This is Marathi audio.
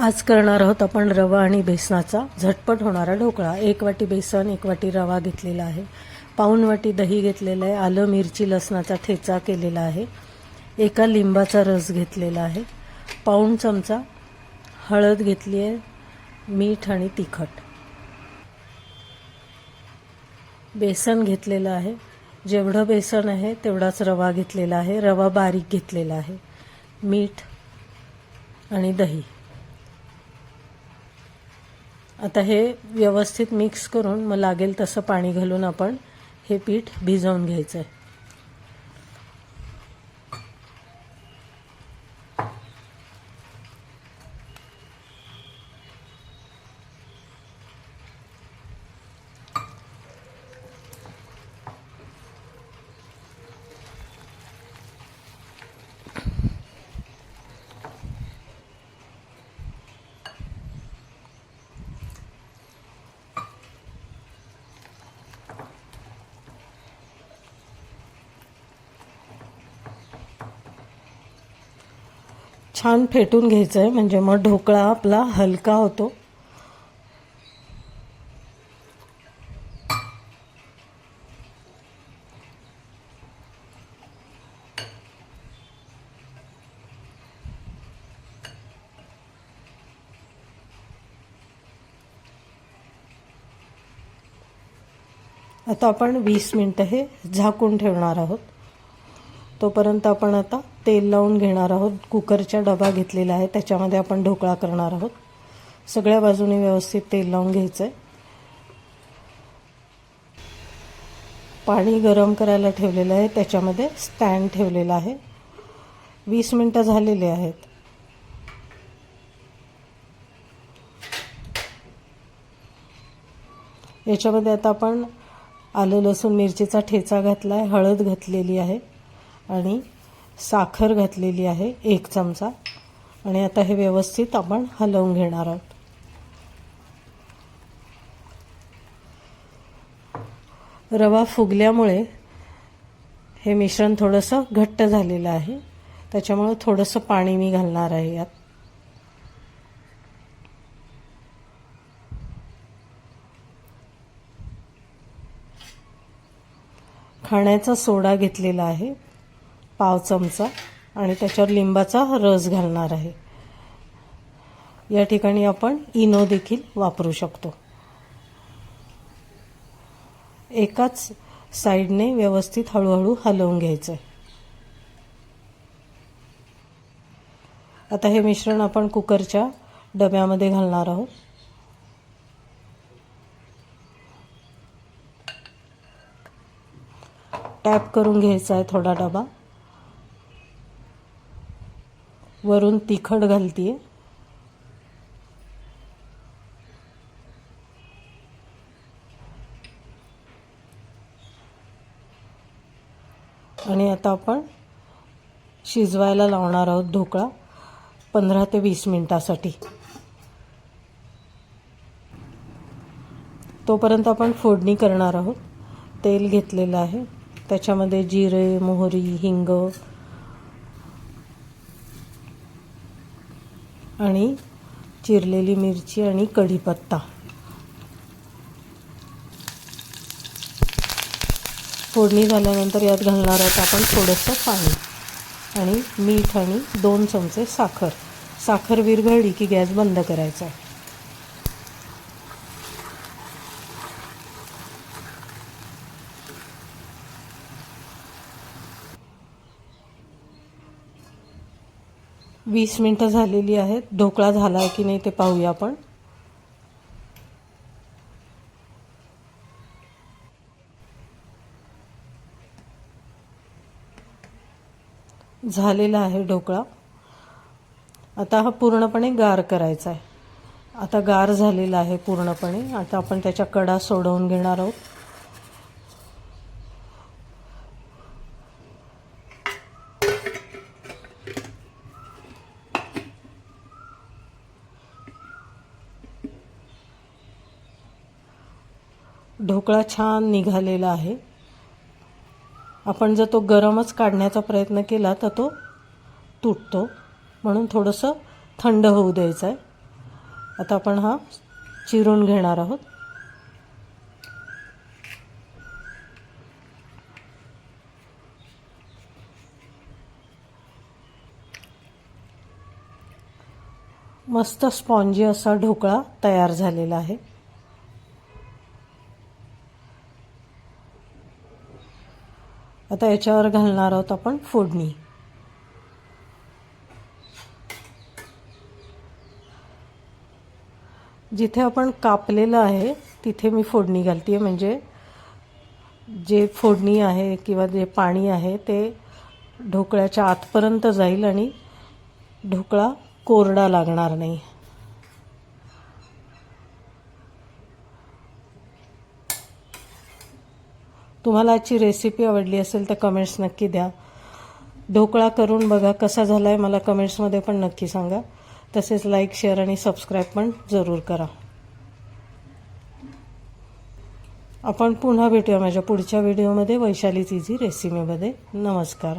आज करणार आहोत आपण रवा आणि बेसनाचा. झटपट होणारा ढोकळा. एक वाटी बेसन एक वाटी रवा घेतलेला आहे. पाऊण वाटी दही घेतलेलं आहे. आलं मिरची लसणाचा ठेचा केलेला आहे. एका लिंबाचा रस घेतलेला आहे. पाऊण चमचा हळद घेतली आहे. मीठ आणि तिखट. बेसन घेतलेलं आहे. जेवढं बेसन आहे तेवढाच रवा घेतलेला आहे. रवा बारीक घेतलेला आहे. मीठ आणि दही. आता हे व्यवस्थित मिक्स करून मग लागेल तसं पाणी घालून आपण हे पीठ भिजवून घ्यायचं आहे छान फेटून घ्यायचं आहे म्हणजे मग ढोकळा आपला हलका होतो. आता आपण वीस मिनटं हे झाकून ठेवणार आहोत. तोपर्यंत आपण आता तेल लावून घेणार आहोत. कुकरचा डबा घेतलेला आहे. त्याच्यामध्ये आपण ढोकळा करणार आहोत. सगळ्या बाजूने व्यवस्थित तेल लावून घ्यायचं आहे पाणी गरम करायला ठेवलेलं आहे. त्याच्यामध्ये स्टँड ठेवलेला आहे. वीस मिनटं झालेले आहेत. याच्यामध्ये आता आपण आलं लसूण मिरचीचा ठेचा घातला आहे हळद घातलेली आहे. आणि साखर घातलेली आहे एक चमचा. आणि आता हे व्यवस्थित आपण हलवून घेणार आहोत. रवा फुगल्यामुळे हे मिश्रण थोडंसं घट्ट झालेलं आहे. त्याच्यामुळे थोडंसं पाणी मी घालणार आहे यात. खाण्याचा सोडा घेतलेला आहे. पाव चमचा आणि त्याच्यावर लिंबाचा रस घालणार आहे. या ठिकाणी आपण इनो देखील वापरू शकतो. एकाच साईडने व्यवस्थित हळूहळू हलवून घ्यायचं आहे आता हे मिश्रण आपण कुकरच्या डब्यामध्ये घालणार आहोत. टॅप करून घ्यायचा आहे थोडा डबा. वरून तिखट घालते आणि आता आपण शिजवायला लावणार आहोत ढोकळा पंधरा ते वीस मिनिटासाठी. तोपर्यंत आपण फोडणी करणार आहोत. तेल घेतलेलं आहे. त्याच्यामध्ये जिरे मोहरी हिंग आणि चिरलेली मिरची आणि कढीपत्ता. फोडणी झाल्यानंतर यात घालणार आहोत आपण थोडंसं पाणी आणि मीठ आणि दोन चमचे साखर. साखर विरघळली की गॅस बंद करायचा आहे. वीस मिनटं झालेली आहेत. ढोकळा झाला आहे की नाही ते पाहूया आपण. झालेला आहे ढोकळा. आता हा पूर्णपणे गार करायचा आहे. आता गार झालेला आहे पूर्णपणे. आता आपण त्याच्या कडा सोडवून घेणार आहोत. ढोकळा छान निघालेला आहे. आपण जर तो गरमच काढण्याचा प्रयत्न केला तर तो तुटतो. म्हणून थोडंसं थंड होऊ द्यायचं आहे. आता आपण हा चिरून घेणार आहोत. मस्त स्पॉन्जी असा ढोकळा तयार झालेला आहे. आता याच्यावर घालणार आहोत आपण फोडणी. जिथे आपण कापलेलं आहे तिथे मी फोडणी घालते म्हणजे जे फोडणी आहे किंवा जे पाणी आहे ते ढोकळ्याच्या आतपर्यंत जाईल आणि ढोकळा कोरडा लागणार नाही. तुम्हाला आजची रेसिपी आवडली असेल तर कमेंट्स नक्की द्या. ढोकळा करून बघा कसा झाला आहे मला कमेंट्समध्ये पण नक्की सांगा. तसेच लाईक शेअर आणि सबस्क्राईब पण जरूर करा. आपण पुन्हा भेटूया माझ्या पुढच्या व्हिडिओमध्ये वैशाली इझी रेसिपीमध्ये नमस्कार.